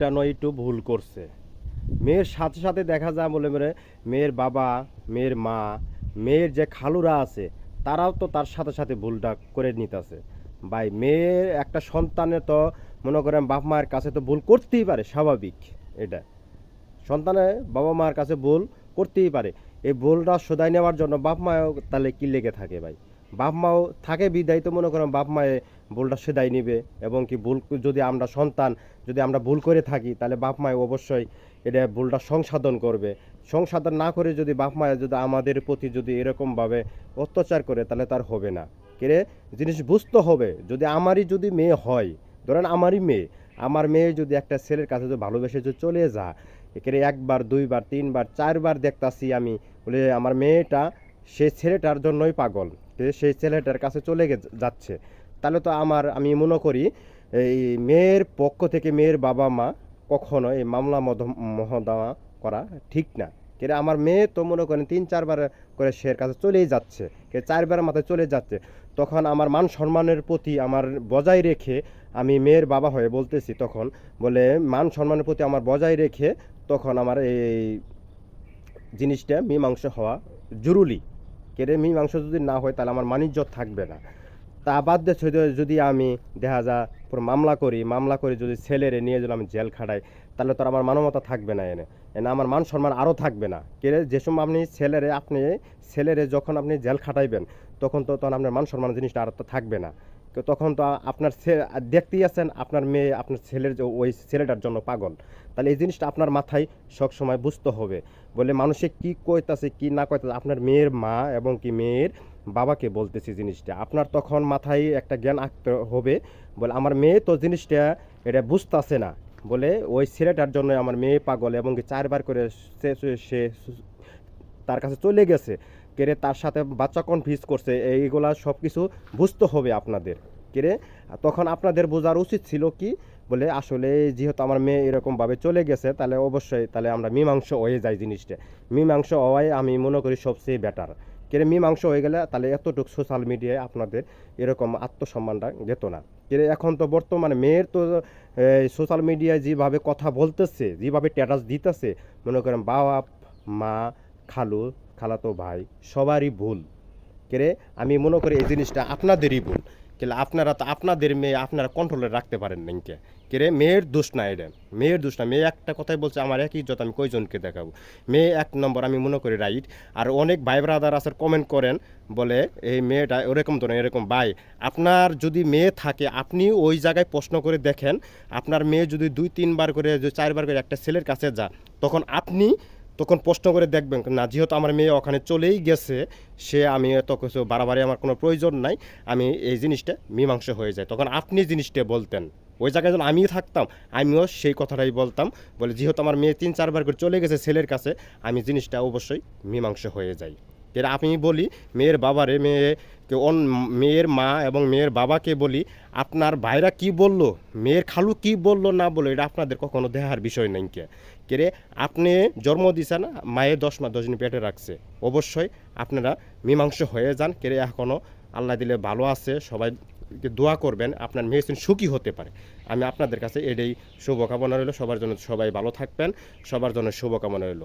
একটা নয়, একটু ভুল করছে। মেয়ের সাথে সাথে দেখা যায় বলে মেরে, মেয়ের বাবা, মেয়ের মা, মেয়ের যে খালুরা আছে, তারাও তো তার সাথে সাথে ভুলটা করে নিতেছে। ভাই, মেয়ের একটা সন্তানের তো মনে করেন বাপ মায়ের কাছে তো ভুল করতেই পারে, স্বাভাবিক এটা। সন্তানের বাবা মার কাছে ভুল করতেই পারে। এই ভুলটা শোধাই নেওয়ার জন্য বাপ মাও তাহলে কি লেগে থাকে ভাই? বাপ মাও থাকে বিদায় তো মনে করেন বাপ মায়ে ভুলটা সেদাই নিবে এবং কি ভুল যদি আমরা সন্তান, যদি আমরা ভুল করে থাকি, তাহলে বাপ মায় অবশ্যই এটা ভুলটা সংশোধন করবে। সংশোধন না করে যদি বাপ মায় যদি আমাদের প্রতি যদি এরকমভাবে অত্যাচার করে, তাহলে তার হবে না। কেরে জিনিস বুঝতে হবে, যদি আমারই যদি মেয়ে হয়, ধরেন আমারই মেয়ে, আমার মেয়ে যদি একটা ছেলের কাছে যদি ভালোবেসে যদি চলে যা এখানে একবার, দুইবার, তিনবার, চারবার দেখতাছি আমি, বলে আমার মেয়েটা সেই ছেলেটার জন্যই পাগল। সেই ছেলেটার কাছে চলে যাচ্ছে। তাহলে তো আমার, আমি মনে করি, এই মেয়ের পক্ষ থেকে মেয়ের বাবা মা কখনো এই মামলা মহদামা করা ঠিক না। কেন আমার মেয়ে তো মনে করেন তিন, চারবার করে সে কাছে চলেই যাচ্ছে, কে চারবার মাথায় চলে যাচ্ছে। তখন আমার মান সম্মানের প্রতি আমার বজায় রেখে আমি মেয়ের বাবা হয়ে বলতেছি তখন, বলে মান সম্মানের প্রতি আমার বজায় রেখে তখন আমার এই জিনিসটা মীমাংস হওয়া জরুরি। কেড়ে মীমাংস যদি না হয় তাহলে আমার মানিজ্য থাকবে না। তা বাদ দিয়ে যদি- আমি, দেখা যা, পুরো মামলা করি, মামলা করে যদি ছেলেরে নিয়ে যদি আমি জেল খাটাই, তাহলে তো আমার মানবতা থাকবে না এনে। এনে আমার মান সম্মান আরও থাকবে না। কে যে সময় আপনি ছেলেরে আপনি ছেলেরে যখন আপনি জেল খাটাইবেন, তখন তো তখন আপনার মান সম্মান জিনিসটা আর তো থাকবে না। তখন তো আপনার দেখতেই আছেন, আপনার মেয়ে, আপনার ছেলের ওই ছেলেটার জন্য পাগল। তাহলে এই জিনিসটা আপনার মাথায় সব সময় বুঝতে হবে। বলে মানুষে কি কইতাছে, কি না কইতাছে, আপনার মেয়ের মা এবং কি মেয়ের বাবাকে বলতেছি জিনিসটা। আপনার তখন মাথায় একটা জ্ঞান আঁকতে হবে, বলে, আমার মেয়ে তো জিনিসটা এটা বুঝতেছে না। বলে, ওই ছেলেটার জন্য আমার মেয়ে পাগল এবং চারবার করে সে, সে- তার কাছে চলে গেছে। কেরে তার সাথে বাচ্চা কনফিউজ করছে। এইগুলা সব কিছু বুঝতে হবে আপনাদের। কেরে তখন আপনাদের বোঝার উচিত ছিল কি? বলে, আসলে যেহেতু আমার মেয়ে এরকমভাবে চলে গেছে, তাহলে অবশ্যই তাহলে আমরা মীমাংস হয়ে যাই জিনিসটা। মীমাংস হওয়াই আমি মনে করি সবচেয়ে বেটার কেরে মীমাংস হয়ে গেলে তাহলে এতটুকু সোশ্যাল মিডিয়ায় আপনাদের এরকম আত্মসম্মানটা যেত না। কেরে এখন তো বর্তমানে মেয়ের তো সোশ্যাল মিডিয়ায় যেভাবে কথা বলতেছে, যেভাবে স্ট্যাটাস দিতেছে, মনে করেন বাবা মা, খালু, খালাতো ভাই, সবারই ভুল। কেরে আমি মনে করি এই জিনিসটা আপনাদেরই ভুল। কেলে আপনারা তো আপনাদের মেয়ে আপনারা কন্ট্রোলে রাখতে পারেন না কে? কেরে? মেয়ের দোষ না এটা। মেয়ের দোষ না। মেয়ে একটা কথাই বলছে, আমার একই ইজ্জত, আমি কয়জনকে দেখাবো? মেয়ে এক নম্বর, আমি মনে করি রাইট। আর অনেক ভাই ব্রাদার আছে কমেন্ট করেন, বলে, এই মেয়েটা ওরকম তো না, এরকম ভাই। আপনার যদি মেয়ে থাকে, আপনি ওই জায়গায় প্রশ্ন করে দেখেন, আপনার মেয়ে যদি দুই, তিনবার করে চারবার করে একটা ছেলের কাছে যা তখন আপনি তখন প্রশ্ন করে দেখবেন, না, যেহেতু আমার মেয়ে ওখানে চলেই গেছে, সে আমি এত কিছু বাড়াবাড়ি আমার কোনো প্রয়োজন নাই, আমি এই জিনিসটা মীমাংস হয়ে যায় তখন আপনি জিনিসটা বলতেন। ওই জায়গায় যখন আমি থাকতাম, আমিও সেই কথাটাই বলতাম, বলে যেহেতু আমার মেয়ে তিন, চারবার করে চলে গেছে ছেলের কাছে, আমি জিনিসটা অবশ্যই মীমাংস হয়ে যাই। এর আমি বলি, মেয়ের বাবারে, মেয়ে কে অন মেয়ের মা এবং মেয়ের বাবাকে বলি, আপনার ভাইরা কি বলল? মেয়ের খালু কি বলল না বলল? এটা আপনাদের কখনো দেহার বিষয় নাই কে। কেরে আপনি জন্ম দিছেন মায়ের দশ মাস দশ দিন পেটে রাখছে। অবশ্যই আপনারা মীমাংস হয়ে যান। কেরে এখনও আল্লাহ দিলে ভালো আছে সবাই দোয়া করবেন। আপনার মেয়েছেন সুখী হতে পারে। আমি আপনাদের কাছে এটাই শুভকামনা রইল। সবার জন্য সবাই ভালো থাকবেন। সবার জন্য শুভকামনা রইল।